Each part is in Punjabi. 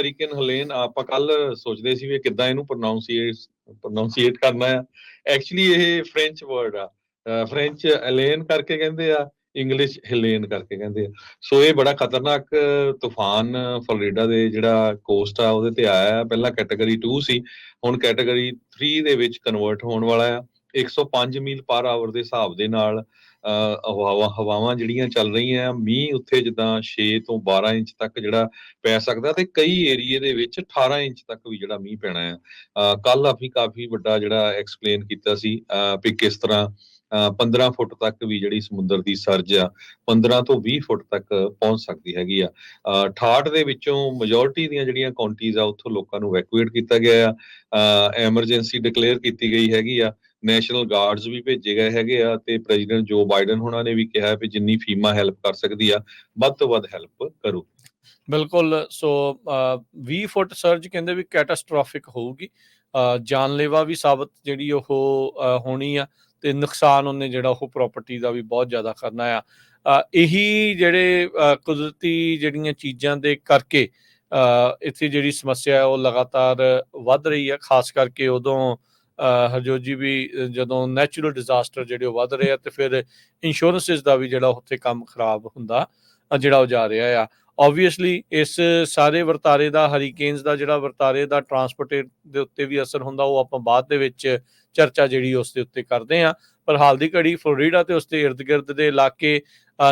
ਹਰੀਕੇਨ ਹਲੇਨ ਆਪਾਂ ਕੱਲ ਸੋਚਦੇ ਸੀ ਵੀ ਕਿੱਦਾਂ ਇਹਨੂੰ ਪ੍ਰੋਨਾਂਸੀਏਟ ਪ੍ਰੋਨਾਂਸੀਏਟ ਕਰਨਾ ਹੈ ਐਕਚੁਅਲੀ ਇਹ ਫ੍ਰੈਂਚ ਵਰਡ ਆ। ਫ੍ਰੈਂਚ ਐਲੇਨ ਕਰਕੇ ਕਹਿੰਦੇ ਆ ਇੰਗਲਿਸ਼ ਹਿਲੇਨ ਕਰਕੇ ਕਹਿੰਦੇ ਆ। ਸੋ ਇਹ ਬੜਾ ਖਤਰਨਾਕ ਤੂਫਾਨ ਫਲੋਰੀਡਾ ਦੇ ਜਿਹੜਾ ਕੋਸਟ ਆ, ਉਹਦੇ ਤੇ ਆਇਆ ਪਹਿਲਾਂ ਕੈਟਾਗਰੀ 2 ਸੀ, ਹੁਣ ਕੈਟਾਗਰੀ 3 ਦੇ ਵਿੱਚ ਕਨਵਰਟ ਹੋਣ ਵਾਲਾ ਆ। 105 ਮੀਲ ਪਰ ਆਵਰ ਦੇ ਹਿਸਾਬ ਦੇ ਨਾਲ ਹਵਾਵਾਂ ਹਵਾਵਾਂ ਜਿਹੜੀਆਂ ਚੱਲ ਰਹੀਆਂ ਮੀਂਹ ਉੱਥੇ ਜਿੱਦਾਂ 6 ਤੋਂ 12 ਇੰਚ ਤੱਕ ਜਿਹੜਾ ਪੈ ਸਕਦਾ ਤੇ ਕਈ ਏਰੀਏ ਦੇ ਵਿੱਚ 18 ਇੰਚ ਤੱਕ ਵੀ ਜਿਹੜਾ ਮੀਂਹ ਪੈਣਾ ਆ। ਕੱਲ ਆਫੀ ਕਾਫੀ ਵੱਡਾ ਜਿਹੜਾ ਐਕਸਪਲੇਨ ਕੀਤਾ ਸੀ ਵੀ ਕਿਸ ਤਰ੍ਹਾਂ 15 ਫੁੱਟ ਤੱਕ ਵੀ ਜਿਹੜੀ ਸਮੁੰਦਰ ਦੀ ਸਰਜ ਆ 15 ਤੋਂ 20 ਫੁੱਟ ਤੱਕ ਪਹੁੰਚ ਸਕਦੀ ਹੈਗੀ ਆ। 68 ਦੇ ਵਿੱਚੋਂ ਮੈਜੋਰਟੀ ਦੀਆਂ ਜਿਹੜੀਆਂ ਕਾਉਂਟੀਆਂ ਆ, ਉੱਥੋਂ ਲੋਕਾਂ ਨੂੰ ਵੈਕੂਏਟ ਕੀਤਾ ਗਿਆ ਆ। ਐਮਰਜੈਂਸੀ ਡਿਕਲੇਅਰ ਕੀਤੀ ਗਈ ਹੈਗੀ ਆ। ਨੈਸ਼ਨਲ ਗਾਰਡਸ ਵੀ ਭੇਜੇ ਗਏ ਹੈਗੇ ਆ ਤੇ ਪ੍ਰੈਜ਼ੀਡੈਂਟ ਜੋ ਬਾਈਡਨ ਹੁਣਾਂ ਨੇ ਵੀ ਕਿਹਾ ਵੀ ਜਿੰਨੀ ਫੀਮਾ ਹੈਲਪ ਕਰ ਸਕਦੀ ਆ, ਵੱਧ ਤੋਂ ਵੱਧ ਹੈਲਪ ਕਰੋ। ਬਿਲਕੁਲ, ਸੋ 20 ਫੁੱਟ ਸਰਜ ਕਹਿੰਦੇ ਵੀ ਕੈਟਾਸਟ੍ਰੋਫਿਕ ਹੋਊਗੀ। ਜਾਨਲੇਵਾ ਵੀ ਸਾਬਤ ਜਿਹੜੀ ਉਹ ਹੋਣੀ ਆ ਤੇ ਨੁਕਸਾਨ ਉਹਨੇ ਜਿਹੜਾ ਉਹ ਪ੍ਰਾਪਰਟੀ ਦਾ ਵੀ ਬਹੁਤ ਜ਼ਿਆਦਾ ਕਰਨਾ ਆ। ਇਹੀ ਜਿਹੜੇ ਕੁਦਰਤੀ ਜਿਹੜੀਆਂ ਚੀਜ਼ਾਂ ਦੇ ਕਰਕੇ ਇੱਥੇ ਜਿਹੜੀ ਸਮੱਸਿਆ ਹੈ ਉਹ ਲਗਾਤਾਰ ਵੱਧ ਰਹੀ ਹੈ ਖਾਸ ਕਰਕੇ ਉਦੋਂ ਹਰਜੋਤ ਜੀ ਵੀ ਜਦੋਂ ਨੈਚੁਰਲ ਡਿਜ਼ਾਸਟਰ ਜਿਹੜੇ ਉਹ ਵੱਧ ਰਹੇ ਆ ਤੇ ਫਿਰ ਇੰਸ਼ੋਰੈਂਸਸ ਦਾ ਵੀ ਜਿਹੜਾ ਉੱਥੇ ਕੰਮ ਖਰਾਬ ਹੁੰਦਾ ਜਿਹੜਾ ਉਹ ਜਾ ਰਿਹਾ ਆ। ਆਬਵੀਅਸਲੀ ਇਸ ਸਾਰੇ ਵਰਤਾਰੇ ਦਾ ਹਰੀਕੇਨਸ ਦਾ ਜਿਹੜਾ ਵਰਤਾਰੇ ਦਾ ਟਰਾਂਸਪੋਰਟ ਦੇ ਉੱਤੇ ਵੀ ਅਸਰ ਹੁੰਦਾ, ਉਹ ਆਪਾਂ ਬਾਅਦ ਦੇ ਵਿੱਚ ਚਰਚਾ ਜਿਹੜੀ ਉਸ ਦੇ ਉੱਤੇ ਕਰਦੇ ਆ। ਪਰ ਹਾਲ ਦੀ ਘੜੀ ਫਲੋਰੀਡਾ ਤੇ ਉਸ ਦੇ ird-gird ਦੇ ਇਲਾਕੇ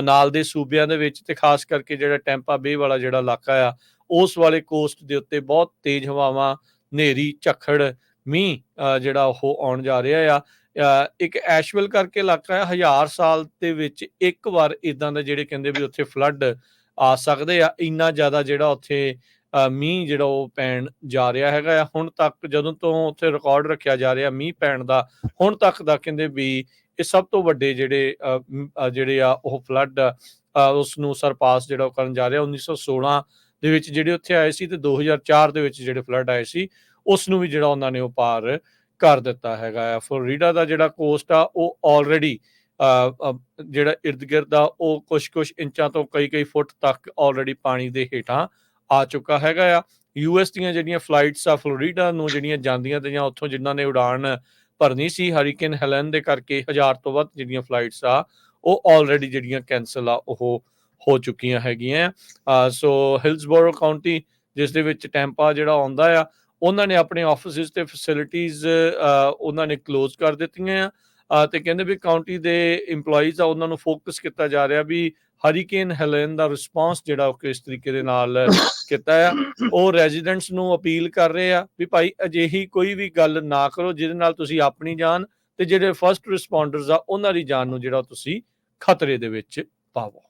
ਨਾਲ ਦੇ ਸੂਬਿਆਂ ਦੇ ਵਿੱਚ ਤੇ ਖਾਸ ਕਰਕੇ ਜਿਹੜਾ ਟੈਂਪਾ ਬੇ ਵਾਲਾ ਜਿਹੜਾ ਇਲਾਕਾ ਆ, ਉਸ ਵਾਲੇ ਕੋਸਟ ਦੇ ਉੱਤੇ ਬਹੁਤ ਤੇਜ਼ ਹਵਾਵਾਂ, ਹਨੇਰੀ, ਝੱਖੜ ਮੀਂਹ ਜਿਹੜਾ ਉਹ ਆਉਣ ਜਾ ਰਿਹਾ ਆ ਇੱਕ ਐਸ਼ਵਲ ਕਰਕੇ ਇਲਾਕਾ ਹੈ ਹਜ਼ਾਰ ਸਾਲ ਦੇ ਵਿੱਚ ਇੱਕ ਵਾਰ ਇਦਾਂ ਦੇ ਜਿਹੜੇ ਕਹਿੰਦੇ ਵੀ ਉੱਥੇ ਫਲੱਡ ਆ ਸਕਦੇ ਆ, ਇੰਨਾ ਜ਼ਿਆਦਾ ਜਿਹੜਾ ਉੱਥੇ ਮੀਂਹ ਜਿਹੜਾ ਉਹ ਪੈਣ ਜਾ ਰਿਹਾ ਹੈਗਾ ਆ। ਹੁਣ ਤੱਕ ਜਦੋਂ ਤੋਂ ਉੱਥੇ ਰਿਕਾਰਡ ਰੱਖਿਆ ਜਾ ਰਿਹਾ ਮੀਂਹ ਪੈਣ ਦਾ, ਹੁਣ ਤੱਕ ਦਾ ਕਹਿੰਦੇ ਵੀ ਇਹ ਸਭ ਤੋਂ ਵੱਡੇ ਜਿਹੜੇ ਜਿਹੜੇ ਆ ਉਹ ਫਲੱਡ ਉਸ ਨੂੰ ਸਰਪਾਸ ਜਿਹੜਾ ਕਰਨ ਜਾ ਰਿਹਾ। 1916 ਦੇ ਵਿੱਚ ਜਿਹੜੇ ਉੱਥੇ ਆਏ ਸੀ ਤੇ 2004 ਦੇ ਵਿੱਚ ਜਿਹੜੇ ਫਲੱਡ ਆਏ ਸੀ ਉਸ ਨੂੰ ਵੀ ਜਿਹੜਾ ਉਹਨਾਂ ਨੇ ਉਹ ਪਾਰ ਕਰ ਦਿੱਤਾ ਹੈਗਾ ਆ। ਫਲੋਰੀਡਾ ਦਾ ਜਿਹੜਾ ਕੋਸਟ ਆ, ਉਹ ਆਲਰੇਡੀ ਜਿਹੜਾ ird-gird ਦਾ ਉਹ ਕੁਝ-ਕੁਝ ਇੰਚਾਂ ਤੋਂ ਕਈ-ਕਈ ਫੁੱਟ ਤੱਕ ਆਲਰੇਡੀ ਪਾਣੀ ਦੇ ਹੇਠਾਂ ਆ ਚੁੱਕਾ ਹੈਗਾ ਆ। ਯੂਐਸ ਦੀਆਂ ਜਿਹੜੀਆਂ ਫਲਾਈਟਸ ਆ, ਫਲੋਰੀਡਾ ਨੂੰ ਜਿਹੜੀਆਂ ਜਾਂਦੀਆਂ ਤੇ ਜਾਂ ਉੱਥੋਂ ਜਿਨ੍ਹਾਂ ਨੇ ਉਡਾਨ ਭਰਨੀ ਸੀ ਹਰੀਕਨ ਹੈਲਨ ਦੇ ਕਰਕੇ ਹਜ਼ਾਰ ਤੋਂ ਵੱਧ ਜਿਹੜੀਆਂ ਫਲਾਈਟਸ ਆ, ਉਹ ਆਲਰੇਡੀ ਜਿਹੜੀਆਂ ਕੈਨਸਲ ਆ, ਉਹ ਹੋ ਚੁੱਕੀਆਂ ਹੈਗੀਆਂ। ਸੋ ਹਿਲਸਬੋਰੋ ਕਾਉਂਟੀ ਜਿਸ ਦੇ ਵਿੱਚ ਟੈਂਪਾ ਜਿਹੜਾ ਆਉਂਦਾ ਆ ਉਹਨਾਂ ਨੇ ਆਪਣੇ ਆਫਿਸਿਸ ਤੇ ਫੈਸਿਲਿਟੀਆਂ ਉਹਨਾਂ ਨੇ ক্লোਜ਼ ਕਰ ਦਿੱਤੀਆਂ ਆ। ਤੇ ਕਹਿੰਦੇ ਵੀ ਕਾਉਂਟੀ ਦੇ EMPLOYEES ਆ, ਉਹਨਾਂ ਨੂੰ ਫੋਕਸ ਕੀਤਾ ਜਾ ਰਿਹਾ ਵੀ ਹਰੀਕੇਨ ਹੈਲਨ ਦਾ ਰਿਸਪਾਂਸ ਜਿਹੜਾ ਉਹ ਕਿਸ ਤਰੀਕੇ ਦੇ ਨਾਲ ਕੀਤਾ ਆ। ਉਹ ਰੈਜ਼ੀਡੈਂਟਸ ਨੂੰ ਅਪੀਲ ਕਰ ਰਹੇ ਆ ਵੀ ਭਾਈ ਅਜਿਹੀ ਕੋਈ ਵੀ ਗੱਲ ਨਾ ਕਰੋ, ਜਿਹਦੇ ਨਾਲ ਤੁਸੀਂ ਆਪਣੀ ਜਾਨ ਤੇ ਜਿਹੜੇ ਫਰਸਟ ਰਿਸਪੌਂਡਰਸ ਆ, ਉਹਨਾਂ ਦੀ ਜਾਨ ਨੂੰ ਜਿਹੜਾ ਤੁਸੀਂ ਖਤਰੇ ਦੇ ਵਿੱਚ ਪਾਵੋ।